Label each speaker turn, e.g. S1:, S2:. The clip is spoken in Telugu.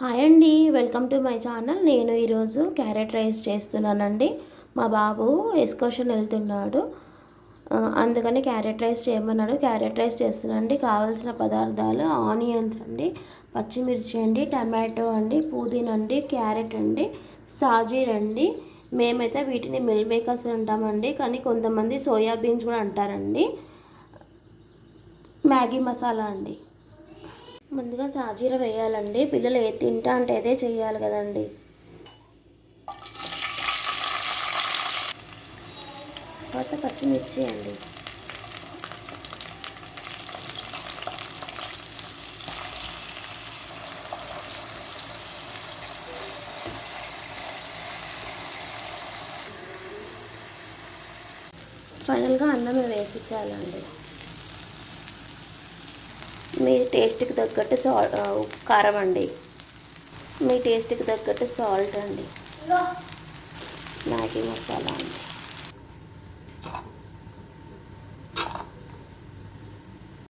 S1: హాయ్ అండి వెల్కమ్ టు మై ఛానల్. నేను ఈరోజు క్యారెట్ రైస్ చేస్తున్నానండి. మా బాబు ఎక్స్కర్షన్ వెళ్తున్నాడు. అందుకని క్యారెట్ రైస్ చేయమన్నాడు. క్యారెట్ రైస్ చేస్తున్నానండి. కావాల్సిన పదార్థాలు ఆనియన్స్ అండి పచ్చిమిర్చి అండి టమాటో అండి పుదీనా అండి క్యారెట్ అండి సాజీర్ అండి. మేమైతే వీటిని మిల్ మేకర్స్ అంటామండి కానీ కొంతమంది సోయాబీన్స్ కూడా అంటారండి. మ్యాగీ మసాలా అండి. ముందుగా సాజీర వేయాలండి. పిల్లలు ఏ తింటా అంటే అదే చేయాలి కదండి. తర్వాత పచ్చిమిర్చి అండి. ఫైనల్గా అన్నం వేసేసేయాలండి. మీ టేస్ట్కి తగ్గట్టు సాల్ట్ కారం అండి. మీ టేస్ట్కి తగ్గట్టు సాల్ట్ అండి. మ్యాగీ మసాలా అండి.